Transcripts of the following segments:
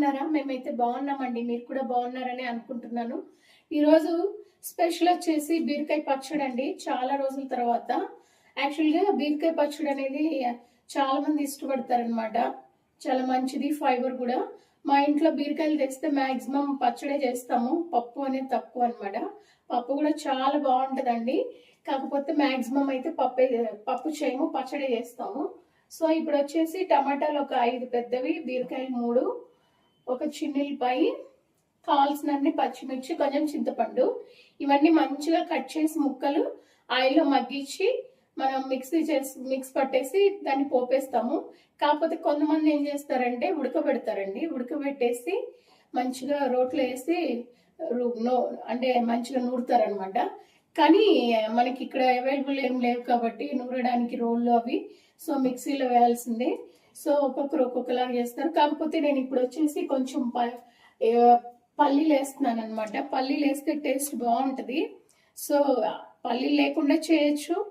బాగున్నారా? మేమైతే బాగున్నామండి. మీరు కూడా బాగున్నారని అనుకుంటున్నాను. ఈరోజు స్పెషల్ వచ్చేసి బీరకాయ పచ్చడి అండి. చాలా రోజుల తర్వాత. యాక్చువల్గా బీరకాయ పచ్చడి అనేది చాలా మంది ఇష్టపడతారనమాట చాలా మంచిది ఫైబర్ కూడా. మా ఇంట్లో బీరకాయలు తెస్తే మాక్సిమం పచ్చడే చేస్తాము. పప్పు అనేది తక్కువ అనమాట పప్పు కూడా చాలా బాగుంటుందండి. కాకపోతే మాక్సిమం అయితే పప్పు పప్పు చేయము పచ్చడి చేస్తాము. సో ఇప్పుడు వచ్చేసి టమాటాలు ఒక ఐదు పెద్దవి బీరకాయలు మూడు. ఒక చిన్నిల్లిపాయి కావాల్సినన్ని పచ్చిమిర్చి కొంచెం చింతపండు. ఇవన్నీ మంచిగా కట్ చేసి ముక్కలు ఆయిల్లో మగ్గించి మనం మిక్సీ చేసి మిక్స్ పట్టేసి దాన్ని పోపేస్తాము. కాకపోతే కొంతమంది ఏం చేస్తారంటే ఉడకబెడతారండి. ఉడకబెట్టేసి మంచిగా రోట్లో వేసి నో- అంటే మంచిగా నూరుతారనమాట. కానీ మనకి ఇక్కడ అవైలబుల్ ఏం లేవు కాబట్టి నూరడానికి రోళ్ళు అవి. సో మిక్సీలో వేయాల్సిందే. సో ఒక్కొక్కరు ఒక్కొక్కలాగా చేస్తారు. కాకపోతే నేను ఇప్పుడు వచ్చేసి కొంచెం ప- పల్లీలు వేస్తున్నాను అనమాట పల్లీలు వేస్తే టేస్ట్ బాగుంటుంది. సో పల్లీలు లేకుండా చేయొచ్చు.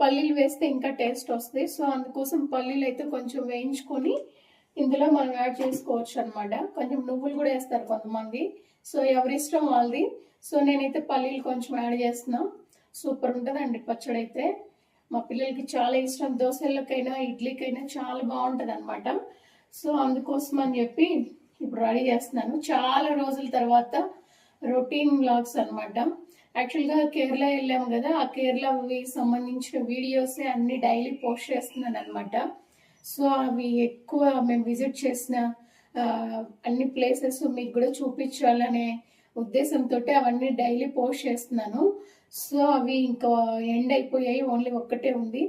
పల్లీలు వేస్తే ఇంకా టేస్ట్ వస్తుంది. సో అందుకోసం పల్లీలు అయితే కొంచెం వేయించుకొని ఇందులో మనం యాడ్ చేసుకోవచ్చు అనమాట కొంచెం నువ్వులు కూడా వేస్తారు కొంతమంది. సో ఎవరి ఇష్టం వాళ్ళది. సో నేనైతే పల్లీలు కొంచెం యాడ్ చేస్తున్నాం. సూపర్ ఉంటుందండి పచ్చడి అయితే మా పిల్లలకి చాలా ఇష్టం. దోశలకైనా ఇడ్లీకైనా చాలా బాగుంటుంది అనమాట సో అందుకోసం అని చెప్పి ఇప్పుడు రెడీ చేస్తున్నాను. చాలా రోజుల తర్వాత రొటీన్ బ్లాగ్స్ అనమాట యాక్చువల్గా కేరళ వెళ్ళాము కదా. ఆ కేరళవి సంబంధించిన వీడియోసే అన్ని డైలీ పోస్ట్ చేస్తున్నాను అనమాట సో అవి ఎక్కువ మేము విజిట్ చేసిన అన్ని ప్లేసెస్ మీకు కూడా చూపించాలనే ఉద్దేశంతో అవన్నీ డైలీ పోస్ట్ చేస్తున్నాను. సో అవి ఇంకా ఎండ్ అయిపోయాయి ఓన్లీ ఒక్కటే ఉంది.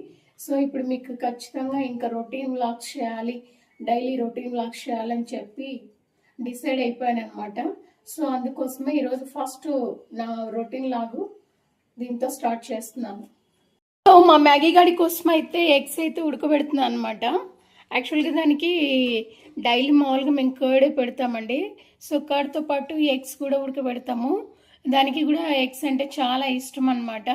సో ఇప్పుడు మీకు ఖచ్చితంగా ఇంకా రొటీన్ బ్లాగ్స్ చేయాలి డైలీ రొటీన్ బ్లాగ్స్ చేయాలని చెప్పి డిసైడ్ అయిపోయాను అనమాట సో అందుకోసమే ఈరోజు ఫస్ట్ నా రొటీన్ లాగు దీంతో స్టార్ట్ చేస్తున్నాను. సో మా మ్యాగీ గాడి కోసం అయితే ఎగ్స్ అయితే ఉడకబెడుతున్నాను అనమాట యాక్చువల్గా దానికి డైలీ మామూలుగా మేము కర్డ్ పెడతామండి. సో కర్డ్తో పాటు ఎగ్స్ కూడా ఉడకబెడతాము. దానికి కూడా ఎగ్స్ అంటే చాలా ఇష్టం అనమాట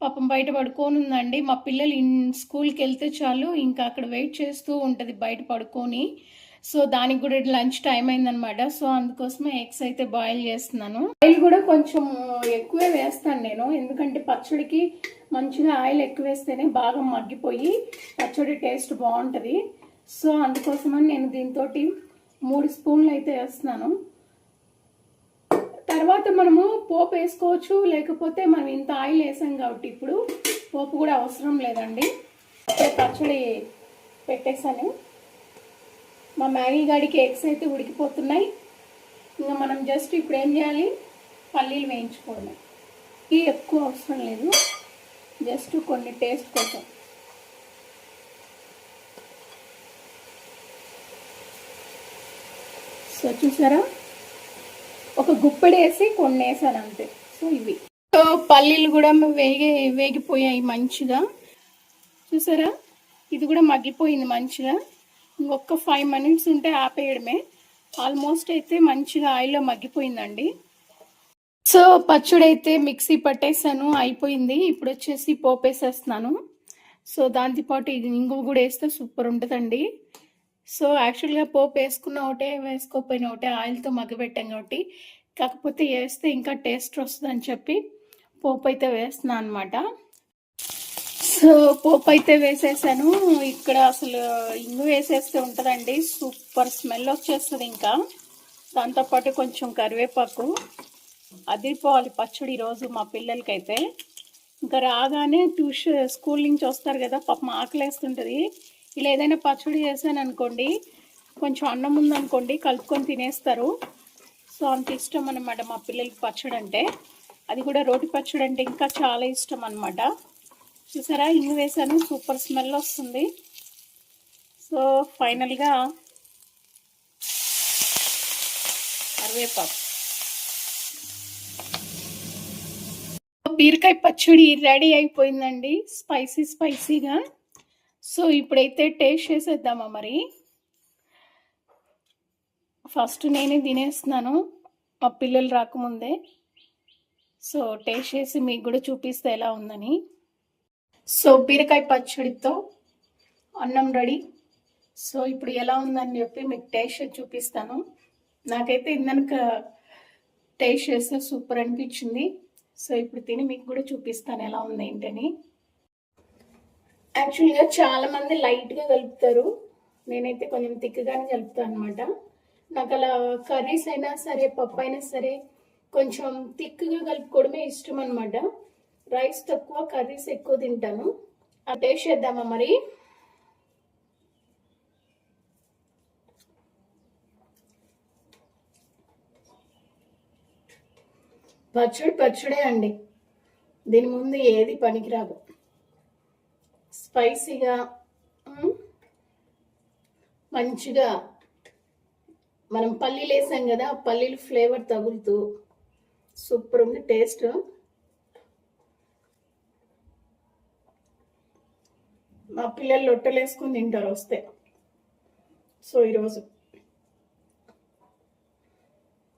పాపం బయట పడుకోనుందండి. ఉందండి మా పిల్లలు ఇన్ స్కూల్కి వెళ్తే చాలు ఇంకా అక్కడ వెయిట్ చేస్తూ ఉంటుంది బయట పడుకొని. సో దానికి కూడా లంచ్ టైం అయిందనమాట సో అందుకోసమే ఎగ్స్ అయితే బాయిల్ చేస్తున్నాను. ఆయిల్ కూడా కొంచెం ఎక్కువే వేస్తాను నేను. ఎందుకంటే పచ్చడికి మంచిగా ఆయిల్ ఎక్కువ వేస్తేనే బాగా మగ్గిపోయి పచ్చడి టేస్ట్ బాగుంటుంది. సో అందుకోసమని నేను దీంతో మూడు స్పూన్లు అయితే వేస్తున్నాను. తర్వాత మనము పోపు వేసుకోవచ్చు లేకపోతే మనం ఇంత ఆయిల్ వేసాం కాబట్టి ఇప్పుడు పోపు కూడా అవసరం లేదండి. పచ్చడి పెట్టేశాను. మా మ్యాగీ గాడికి ఎగ్స్ అయితే ఉడికిపోతున్నాయి. ఇంకా మనం జస్ట్ ఇప్పుడు ఏం చేయాలి? పల్లీలు వేయించుకోవడం ఇవి ఎక్కువ అవసరం లేదు. జస్ట్ కొన్ని టేస్ట్ కోసం. సో చూసారా? ఒక గుప్పడేసి వేసి కొన్ని వేసాను అంతే. సో ఇవి. సో పల్లీలు కూడా వేగి వేగిపోయాయి మంచిగా. చూసారా? ఇది కూడా మగ్గిపోయింది మంచిగా. ఇంకొక ఫైవ్ మినిట్స్ ఉంటే ఆపేయడమే. ఆల్మోస్ట్ అయితే మంచిగా ఆయిల్లో మగ్గిపోయిందండి. సో పచ్చడి అయితే మిక్సీ పట్టేసాను అయిపోయింది. ఇప్పుడు వచ్చేసి పోపేసేస్తున్నాను. సో దాంతోపాటు ఇది ఇంగు కూడా వేస్తే సూపర్ ఉంటుందండి. సో యాక్చువల్గా పోపు వేసుకున్న ఒకటే వేసుకోకపోయిన ఒకటే ఆయిల్తో మగ్గబెట్టాం కాబట్టి కాకపోతే వేస్తే ఇంకా టేస్ట్ వస్తుందని చెప్పి పోపు అయితే వేస్తున్నా అనమాట సో పోపు అయితే వేసేసాను. ఇక్కడ అసలు ఇంగు వేసేస్తే ఉంటుందండి. సూపర్ స్మెల్ వచ్చేస్తుంది ఇంకా. దాంతోపాటు కొంచెం కరివేపాకు అదిరిపోవాలి పచ్చడి ఈరోజు మా పిల్లలకైతే. ఇంకా రాగానే ట్యూషన్ స్కూల్ నుంచి వస్తారు కదా పాపం ఆకలేస్తుంటుంది. ఇలా ఏదైనా పచ్చడి చేశాను అనుకోండి కొంచెం అన్నం ఉందనుకోండి కలుపుకొని తినేస్తారు. సో అంత ఇష్టం అనమాట మా పిల్లలకి పచ్చడి అంటే అది కూడా రోటి పచ్చడి అంటే ఇంకా చాలా ఇష్టం అనమాట చూసారా? ఇంగు వేసాను సూపర్ స్మెల్ వస్తుంది. సో ఫైనల్గా కరివేపాకు. బీరకాయ పచ్చడి రెడీ అయిపోయిందండి. స్పైసీ స్పైసీగా. సో ఇప్పుడైతే టేస్ట్ చేసేద్దామా మరి? ఫస్ట్ నేనే తినేస్తున్నాను మా పిల్లలు రాకముందే. సో టేస్ట్ చేసి మీకు కూడా చూపిస్తే ఎలా ఉందని. సో బీరకాయ పచ్చడితో అన్నం రెడీ. సో ఇప్పుడు ఎలా ఉందని చెప్పి మీకు టేస్ట్ చూపిస్తాను. నాకైతే ఇందనక టేస్ట్ చేస్తే సూపర్ అనిపించింది. సో ఇప్పుడు తిని మీకు కూడా చూపిస్తాను ఎలా ఉంది ఏంటని. యాక్చువల్గా చాలామంది లైట్గా కలుపుతారు. నేనైతే కొంచెం తిక్కగానే కలుపుతాను అనమాట నాకు అలా కర్రీస్ అయినా సరే పప్పు అయినా సరే కొంచెం థిక్గా కలుపుకోవడమే ఇష్టం అనమాట రైస్ తక్కువ కర్రీస్ ఎక్కువ తింటాను. ఆ టేస్ట్ చేద్దామా మరి? పచ్చడి పచ్చడే అండి. దీని ముందు ఏది పనికిరాదు. స్పైసీగా మంచిగా మనం పల్లీలు వేసాం కదా పల్లీలు ఫ్లేవర్ తగులుతూ సూపర్ ఉంది టేస్ట్. మా పిల్లలు లొట్టలు వేసుకుని తింటారు వస్తే. సో ఈరోజు.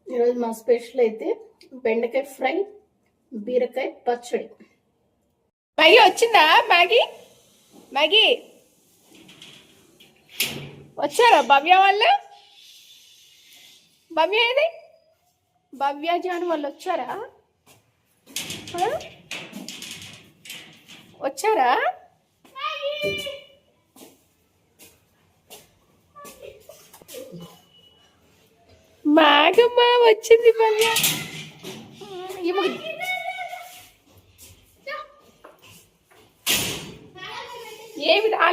ఈరోజు మా స్పెషల్ అయితే బెండకాయ ఫ్రై బీరకాయ పచ్చడి. మ్యాగీ వచ్చిందా మ్యాగీ? మ్యాగీ. వచ్చారా భవ్య వాళ్ళు? భవ్య ఏది? భవ్య జాన్ వాళ్ళు వచ్చారా? వచ్చారా? మాగమ్మ వచ్చింది భవ్య. ఈమె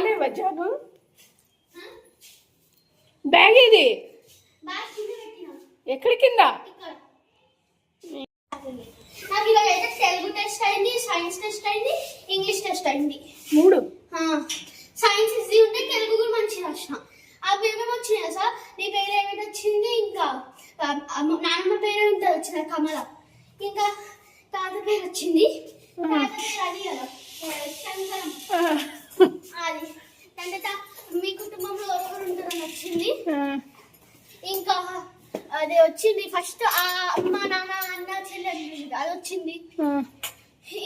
రాలేవా జాను బ్యాగ్ ఇది ఎక్కడి కింద? నాకు అయితే తెలుగు టెస్ట్ అయింది సైన్స్ టెస్ట్ అయింది ఇంగ్లీష్ టెస్ట్ అయింది మూడు. సైన్స్ ఈజీ ఉంటే తెలుగు కూడా మంచిగా రాసిన ఆ పేపర్ వచ్చినాయి సార్ నీ పేరు ఏమిటి వచ్చింది ఇంకా నాన్నమ్మ పేరు ఎంత వచ్చిన కమల ఇంకా తాత పేరు వచ్చింది. తాత పేరు అది కదా. మీ కుటుంబంలో ఎవరు ఉంటారని వచ్చింది? ఇంకా అది వచ్చింది ఫస్ట్ ఆ అమ్మ నాన్న అన్న చెల్లెలు అది వచ్చింది.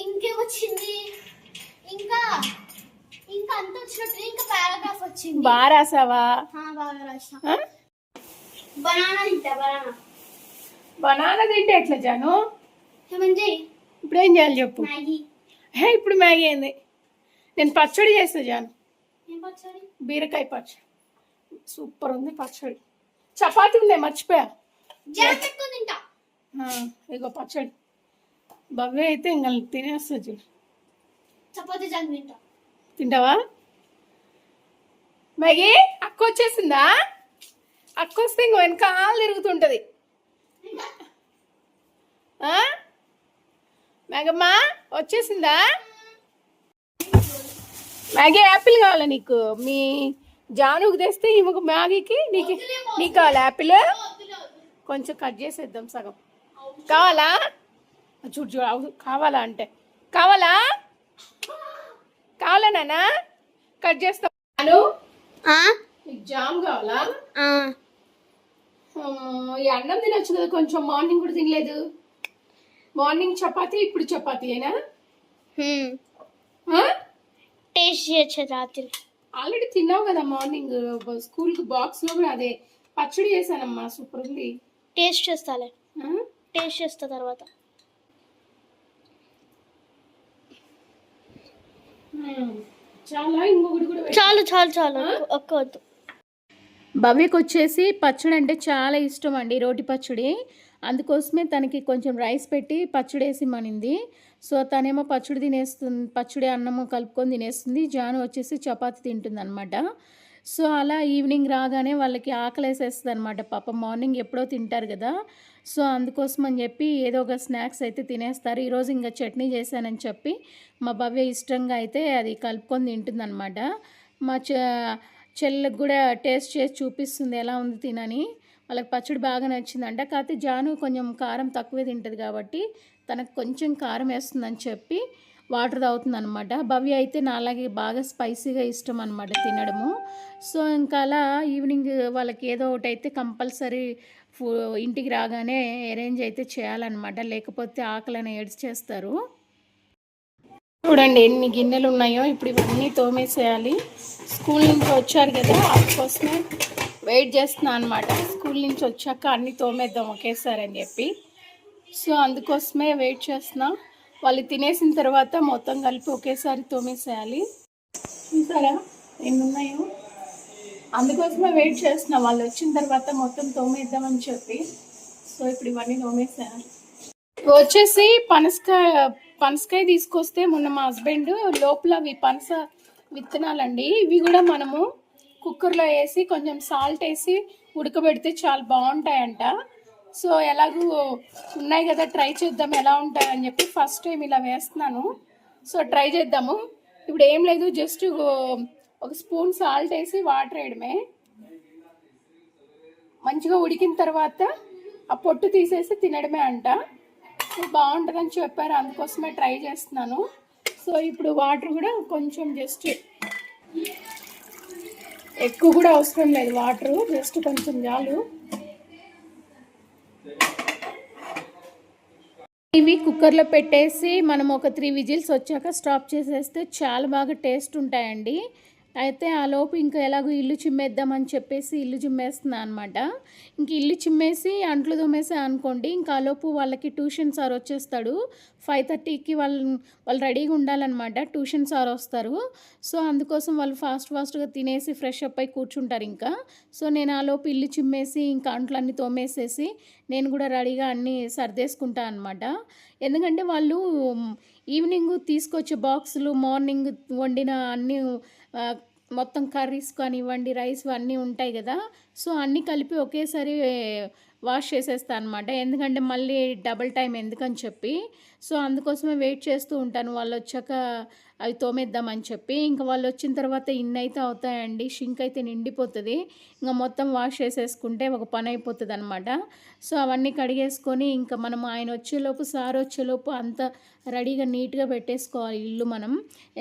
ఇంకేం వచ్చింది? ఇంకా ఇంకా అంత వచ్చినట్టు ఇంకా పారాగ్రాఫ్ వచ్చింది. బాగా రాసావా? బాగా రాసిన. ఆ? బనానా తింటా బనానా. బనానా తింటే ఎట్లా జాను? ఏమంటే ఇప్పుడు ఏం చేయాలి చెప్పు. మ్యాగీ. హే ఇప్పుడు మ్యాగీ అయింది నేను పచ్చడి చేస్తా జాను. బీరకాయ పచ్చడి. సూపర్ ఉంది పచ్చడి. చపాతి ఉందే మర్చిపోయా. ఇగో పచ్చడి. భవ్య అయితే ఇంకా తినేస్తా చూడు చపాతీ తింటావా? మ్యాగీ అక్క వచ్చేసిందా? అక్క వస్తే ఇంకో వెనకాల తిరుగుతుంటది. ఆ? మ్యాగమ్మా వచ్చేసిందా? మ్యాగీ యాపిల్ కావాలా నీకు? మీ జానుకు తెస్తే ఈమెకు మ్యాగీకి నీకు నీకు కావాలా యాపిల్? కొంచెం కట్ చేసేద్దాం సగం. కావాలా? చూడు చూడు అవు- కావాలా అంటే. కావాలా? కావాలా నాన్న? కట్ చేస్తా. అను నీకు జామ్ కావాలా? ఈ అన్నం తినొచ్చు కదా కొంచెం. మార్నింగ్ కూడా తినలేదు. మార్నింగ్ చపాతి ఇప్పుడు చపాతి అయినా టేస్ట్ చేయొచ్చు రాత్రి. ఆల్రెడీ తిన్నావు కదా మార్నింగ్ స్కూల్కి బాక్స్లో కూడా అదే పచ్చడి చేశానమ్మా సూపర్ ఉంది. టేస్ట్ చేస్తాలే? టేస్ట్ చేస్తా తర్వాత. మ్మ్. చాలా ఇంకొకటి కూడా పెట్టు. చాలు చాలు చాలు. ఒక్క వద్దు. భవ్యకు వచ్చేసి పచ్చడి అంటే చాలా ఇష్టం అండి రోటి పచ్చడి. అందుకోసమే తనకి కొంచెం రైస్ పెట్టి పచ్చడి వేసి మనింది సో తనేమో పచ్చడి తినేస్తుంది పచ్చడి అన్నము కలుపుకొని తినేస్తుంది. జాను వచ్చేసి చపాతి తింటుంది అనమాట సో అలా ఈవినింగ్ రాగానే వాళ్ళకి ఆకలి వేసేస్తుంది అనమాట పాప మార్నింగ్ ఎప్పుడో తింటారు కదా. సో అందుకోసం అని చెప్పి ఏదో ఒక స్నాక్స్ అయితే తినేస్తారు. ఈరోజు ఇంకా చట్నీ చేశానని చెప్పి మా భవ్య ఇష్టంగా అయితే అది కలుపుకొని తింటుందన్నమాట. మా చె చెల్లెకి కూడా టేస్ట్ చేసి చూపిస్తుంది ఎలా ఉంది తినని. వాళ్ళకి పచ్చడి బాగా నచ్చిందంట. కాకపోతే జాను కొంచెం కారం తక్కువే తింటుంది కాబట్టి తనకు కొంచెం కారం వేస్తుందని చెప్పి వాటర్ తాగుతుందనమాట భవ్య అయితే నాలాగే బాగా స్పైసీగా ఇష్టం అనమాట తినడము. సో ఇంకా అలా ఈవినింగ్ వాళ్ళకి ఏదో ఒకటి అయితే కంపల్సరీ ఫు ఇంటికి రాగానే అరేంజ్ అయితే చేయాలన్నమాట. లేకపోతే ఆకలిని ఏడ్స్ చేస్తారు చూడండి ఎన్ని గిన్నెలు ఉన్నాయో. ఇప్పుడు ఇవన్నీ తోమేసేయాలి. స్కూల్ నుంచి వచ్చారు కదా అందుకోసమే వెయిట్ చేస్తున్నా అనమాట స్కూల్ నుంచి వచ్చాక అన్ని తోమేద్దాం ఒకేసారి అని చెప్పి. సో అందుకోసమే వెయిట్ చేస్తున్నా. వాళ్ళు తినేసిన తర్వాత మొత్తం కలిపి ఒకేసారి తోమేసేయాలి. చూసారా? ఎన్ని ఉన్నాయో అందుకోసమే వెయిట్ చేస్తున్నా. వాళ్ళు వచ్చిన తర్వాత మొత్తం తోమేద్దామని చెప్పి. సో ఇప్పుడు ఇవన్నీ తోమేసేయాలి. వచ్చేసి పనసకాయ పనసకాయ తీసుకొస్తే మొన్న మా హస్బెండ్ లోపల అవి పనస విత్తనాలండి. ఇవి కూడా మనము కుక్కర్లో వేసి కొంచెం సాల్ట్ వేసి ఉడకబెడితే చాలా బాగుంటాయంట. సో ఎలాగూ ఉన్నాయి కదా ట్రై చేద్దాం ఎలా ఉంటాయని చెప్పి ఫస్ట్ టైం ఇలా వేస్తున్నాను. సో ట్రై చేద్దాము. ఇప్పుడు ఏం లేదు జస్ట్ ఒక స్పూన్ సాల్ట్ వేసి వాటర్ వేయడమే. మంచిగా ఉడికిన తర్వాత ఆ పొట్టు తీసేసి తినడమే అంట. సో బాగుంటుందని చెప్పారు అందుకోసమే ట్రై చేస్తున్నాను. సో ఇప్పుడు వాటర్ కూడా కొంచెం జస్ట్ ఎక్కువ కూడా అవసరం లేదు వాటర్ జస్ట్ కొంచెం చాలు ఇవి కుక్కర్లో పెట్టేసి మనం ఒక త్రీ విజిల్స్ వచ్చాక స్టాప్ చేసేస్తే చాలా బాగా టేస్ట్ ఉంటాయండి. అయితే ఆ లోపు ఇంకా ఎలాగో ఇల్లు చిమ్మేద్దామని చెప్పేసి ఇల్లు చిమ్మేస్తున్నా అనమాట ఇంక ఇల్లు చిమ్మేసి అంట్లు తోమేసా అనుకోండి ఇంకా ఆ లోపు వాళ్ళకి ట్యూషన్ సార్ వచ్చేస్తాడు. ఫైవ్ థర్టీకి వాళ్ళు వాళ్ళు రెడీగా ఉండాలన్నమాట ట్యూషన్ సార్ వస్తారు. సో అందుకోసం వాళ్ళు ఫాస్ట్ ఫాస్ట్గా తినేసి ఫ్రెష్ అప్ అయి కూర్చుంటారు ఇంకా. సో నేను ఆ లోపు ఇల్లు చిమ్మేసి ఇంకా అంట్లు అన్నీ తోమేసేసి నేను కూడా రెడీగా అన్నీ సర్దేసుకుంటా అనమాట ఎందుకంటే వాళ్ళు ఈవినింగ్ తీసుకొచ్చే బాక్సులు మార్నింగ్ వండిన అన్నీ మొత్తం కర్రీస్ కానివ్వండి రైస్ అన్నీ ఉంటాయి కదా. సో అన్నీ కలిపి ఒకేసారి వాష్ చేసేస్తాను అనమాట ఎందుకంటే మళ్ళీ డబుల్ టైం ఎందుకని చెప్పి. సో అందుకోసమే వెయిట్ చేస్తూ ఉంటాను. వాళ్ళు వచ్చాక అవి తోమేద్దామని చెప్పి ఇంకా వాళ్ళు వచ్చిన తర్వాత ఇన్ని అయితే అవుతాయండి షింక్ అయితే నిండిపోతుంది. ఇంకా మొత్తం వాష్ చేసేసుకుంటే ఒక పని అయిపోతుంది అనమాట సో అవన్నీ కడిగేసుకొని ఇంకా మనం ఆయన వచ్చేలోపు సార్ వచ్చేలోపు అంత రెడీగా నీట్గా పెట్టేసుకోవాలి ఇల్లు మనం.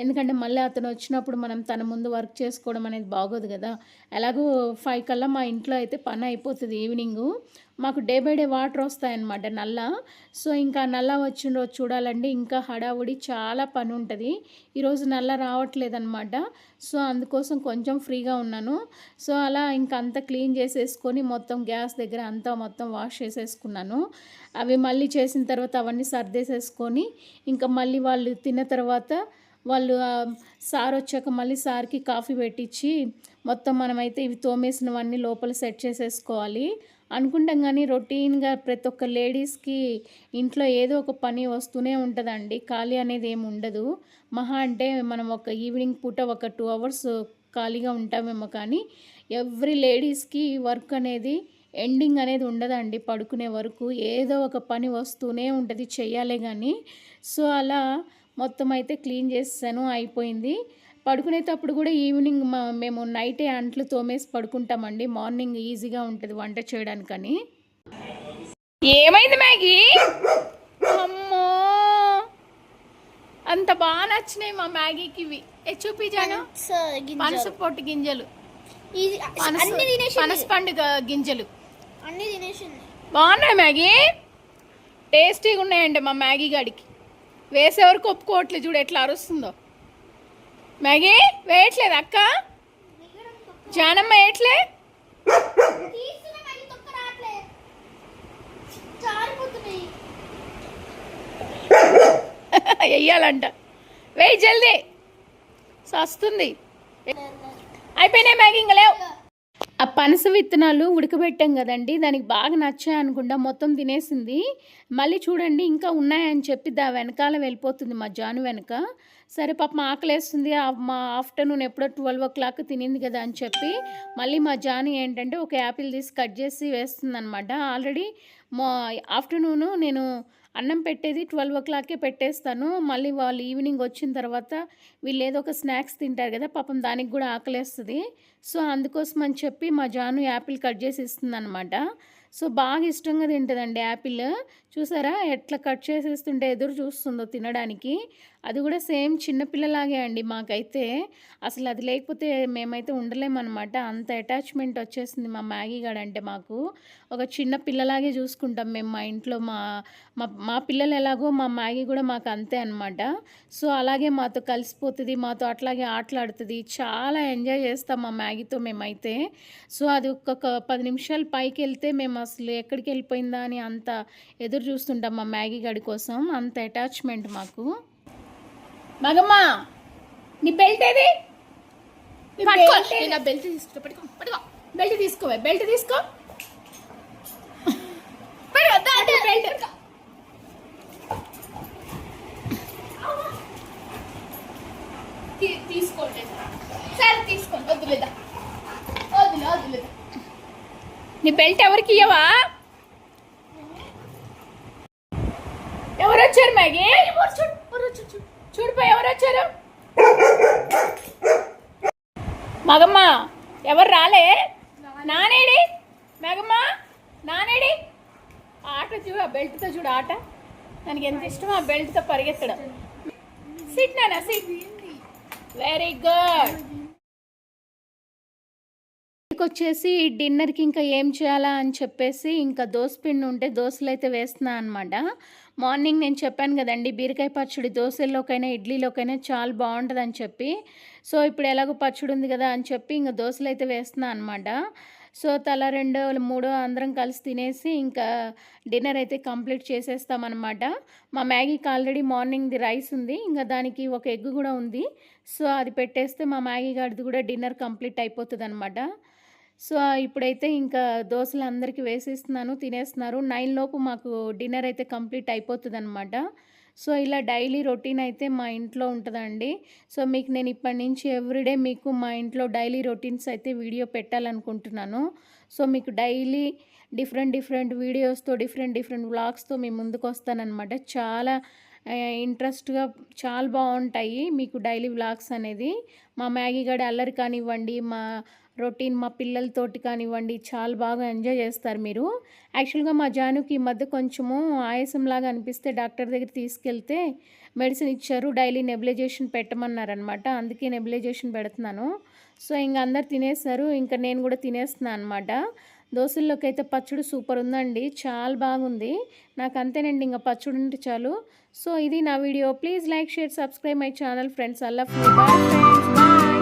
ఎందుకంటే మళ్ళీ అతను వచ్చినప్పుడు మనం తన ముందు వర్క్ చేసుకోవడం అనేది బాగోదు కదా. ఎలాగో ఫైవ్ కల్లా మా ఇంట్లో అయితే పని అయిపోతుంది ఈవినింగు. మాకు డే బై డే వాటర్ వస్తాయన్నమాట నల్ల. సో ఇంకా నల్ల వచ్చిన రోజు చూడాలండి ఇంకా హడావుడి చాలా పని ఉంటుంది. ఈరోజు నల్ల రావట్లేదన్నమాట. సో అందుకోసం కొంచెం ఫ్రీగా ఉన్నాను. సో అలా ఇంకా అంతా క్లీన్ చేసేసుకొని మొత్తం గ్యాస్ దగ్గర అంతా మొత్తం వాష్ చేసేసుకున్నాను. అవి మళ్ళీ చేసిన తర్వాత అవన్నీ సర్దేసేసుకొని ఇంకా మళ్ళీ వాళ్ళు తిన్న తర్వాత వాళ్ళు సార్ వచ్చాక మళ్ళీ సార్కి కాఫీ పెట్టించి మొత్తం మనమైతే ఇవి తోమేసినవన్నీ లోపల సెట్ చేసేసుకోవాలి. అనుకుంటాం కానీ రొటీన్గా ప్రతి ఒక్క లేడీస్కి ఇంట్లో ఏదో ఒక పని వస్తూనే ఉంటుందండి. ఖాళీ అనేది ఏమి ఉండదు. మహా అంటే మనం ఒక ఈవినింగ్ పూట ఒక టూ అవర్స్ ఖాళీగా ఉంటామేమో కానీ ఎవ్రీ లేడీస్కి వర్క్ అనేది ఎండింగ్ అనేది ఉండదండి. పడుకునే వరకు ఏదో ఒక పని వస్తూనే ఉంటుంది. చెయ్యాలే కానీ సో అలా మొత్తం అయితే క్లీన్ చేసాను అయిపోయింది. పడుకునేటప్పుడు కూడా ఈవినింగ్ మా మేము నైటే అంట్లు తోమేసి పడుకుంటామండి. మార్నింగ్ ఈజీగా ఉంటుంది వంట చేయడానికని. ఏమైంది మ్యాగీ? అమ్మో! అంత బాగా నచ్చినాయి మా మ్యాగీకి ఇవి ఏ చూపించాను పనస పొట్టు గింజలు. పనస పండుగ గింజలు. బాగున్నాయి మ్యాగీ? టేస్టీగా ఉన్నాయండి మా మ్యాగీ గాడికి. వేసేవరకు ఒప్పుకోవట్లేదు చూడు ఎట్లా అరుస్తుందో. మ్యాగీ వేయట్లేదు అక్క. జానమ్మ వేయట్లే. వెయ్యాలంట. వేయి జల్దీ. సస్తుంది. అయిపోయినాయి మ్యాగీ ఇంకా లేవు. ఆ పనస విత్తనాలు ఉడకబెట్టాం కదండి దానికి బాగా నచ్చాయి అనుకుంటా మొత్తం తినేసింది. మళ్ళీ చూడండి ఇంకా ఉన్నాయని చెప్పి దా వెనకాల వెళ్ళిపోతుంది మా జాను వెనక. సరే పాప ఆకలేస్తుంది మా ఆఫ్టర్నూన్ ఎప్పుడో ట్వెల్వ్ ఓ క్లాక్ తినింది కదా అని చెప్పి మళ్ళీ మా జాను ఏంటంటే ఒక యాపిల్ తీసి కట్ చేసి వేస్తుంది అనమాట ఆల్రెడీ మా ఆఫ్టర్నూను నేను అన్నం పెట్టేది ట్వెల్వ్ ఓ క్లాక్కే పెట్టేస్తాను. మళ్ళీ వాళ్ళు ఈవినింగ్ వచ్చిన తర్వాత వీళ్ళు ఏదో ఒక స్నాక్స్ తింటారు కదా పాపం దానికి కూడా ఆకలేస్తుంది. సో అందుకోసం అని చెప్పి మా జాను యాపిల్ కట్ చేసి ఇస్తుంది అనమాట సో బాగా ఇష్టంగా తింటుందండి యాపిల్. చూసారా? ఎట్లా కట్ చేసేస్తుంటే ఎదురు చూస్తుందో తినడానికి. అది కూడా సేమ్ చిన్నపిల్లలాగే అండి మాకైతే. అసలు అది లేకపోతే మేమైతే ఉండలేమన్నమాట. అంత అటాచ్మెంట్ వచ్చేసింది మా మ్యాగీ గాడు అంటే మాకు. ఒక చిన్న పిల్లలాగే చూసుకుంటాం మేము మా ఇంట్లో మా మా మా పిల్లలు ఎలాగో మా మ్యాగీ కూడా మాకు అంతే అనమాట సో అలాగే మాతో కలిసిపోతుంది మాతో అట్లాగే ఆటలాడుతుంది. చాలా ఎంజాయ్ చేస్తాం మా మ్యాగీతో మేమైతే. సో అది ఒక్కొక్క పది నిమిషాలు పైకి వెళ్తే మేము అసలు ఎక్కడికి వెళ్ళిపోయిందా అని అంత ఎదురు చూస్తుంటాం మా మ్యాగీ గడి కోసం. అంత అటాచ్మెంట్ మాకు. మగమ్మ నీ బెల్ట్ ఏది? బెల్ట్ పట్టుకో. పట్టుకో బెల్ట్ తీసుకో. బెల్ట్ తీ- తీసుకోండి. సరే తీసుకోండి. వద్దులేదా వద్దులే వద్దులేదా నీ బెల్ట్ ఎవరికి ఇయ్యవా ఎవరు వచ్చారు మ్యాగీ చూడు చూడు చూడు చూడు చూడిపోయి ఎవరు వచ్చారు మగమ్మ ఎవరు రాలే? నానేడి? మేఘమ్మా? నానేడి? ఆట చూ ఆ బెల్ట్తో చూడు ఆట. నాకు ఎంత ఇష్టం ఆ బెల్ట్తో పరిగెత్తడం. సిట్ నానా సిట్ వెరీ గుడ్ వచ్చేసి డిన్నర్కి ఇంకా ఏం చేయాలా అని చెప్పేసి ఇంకా దోశ పిండి ఉంటే దోశలు అయితే వేస్తున్నా అనమాట మార్నింగ్ నేను చెప్పాను కదండి బీరకాయ పచ్చడి దోశల్లోకైనా ఇడ్లీలోకైనా చాలా బాగుంటుందని చెప్పి. సో ఇప్పుడు ఎలాగో పచ్చడి ఉంది కదా అని చెప్పి ఇంకా దోశలు అయితే వేస్తున్నాను అనమాట సో తల రెండో మూడో అందరం కలిసి తినేసి ఇంకా డిన్నర్ అయితే కంప్లీట్ చేసేస్తామన్నమాట మా మ్యాగీకి ఆల్రెడీ మార్నింగ్ది రైస్ ఉంది ఇంకా దానికి ఒక ఎగ్ కూడా ఉంది. సో అది పెట్టేస్తే మా మ్యాగీ గారిది కూడా డిన్నర్ కంప్లీట్ అయిపోతుంది అనమాట సో ఇప్పుడైతే ఇంకా దోశలు అందరికీ వేసేస్తున్నాను తినేస్తున్నారు. నైన్ లోపు మాకు డిన్నర్ అయితే కంప్లీట్ అయిపోతుంది అనమాట సో ఇలా డైలీ రొటీన్ అయితే మా ఇంట్లో ఉంటుందండి. సో మీకు నేను ఇప్పటి నుంచి ఎవ్రీడే మీకు మా ఇంట్లో డైలీ రొటీన్స్ అయితే వీడియో పెట్టాలనుకుంటున్నాను. సో మీకు డైలీ డిఫరెంట్ డిఫరెంట్ వీడియోస్తో డిఫరెంట్ డిఫరెంట్ వ్లాగ్స్తో మీ ముందుకు వస్తానన్నమాట చాలా ఇంట్రెస్ట్గా చాలా బాగుంటాయి మీకు డైలీ వ్లాగ్స్ అనేది. మా మ్యాగీ గడి అల్లరి కానివ్వండి మా రొటీన్ మా పిల్లలతోటి కానివ్వండి చాలా బాగా ఎంజాయ్ చేస్తారు మీరు. యాక్చువల్గా మా జానుకి ఈ మధ్య కొంచెము ఆయాసంలాగా అనిపిస్తే డాక్టర్ దగ్గర తీసుకెళ్తే మెడిసిన్ ఇచ్చారు. డైలీ నెబిలైజేషన్ పెట్టమన్నారనమాట. అందుకే నెబిలైజేషన్ పెడుతున్నాను. సో ఇంక అందరు తినేస్తారు ఇంకా నేను కూడా తినేస్తున్నాను అనమాట. దోశల్లోకి అయితే పచ్చడి సూపర్ ఉందండి. చాలా బాగుంది. నాకు అంతేనండి ఇంకా పచ్చడి ఉంటే చాలు. సో ఇది నా video. Please like share subscribe my channel friends. Allah bye friends. Bye.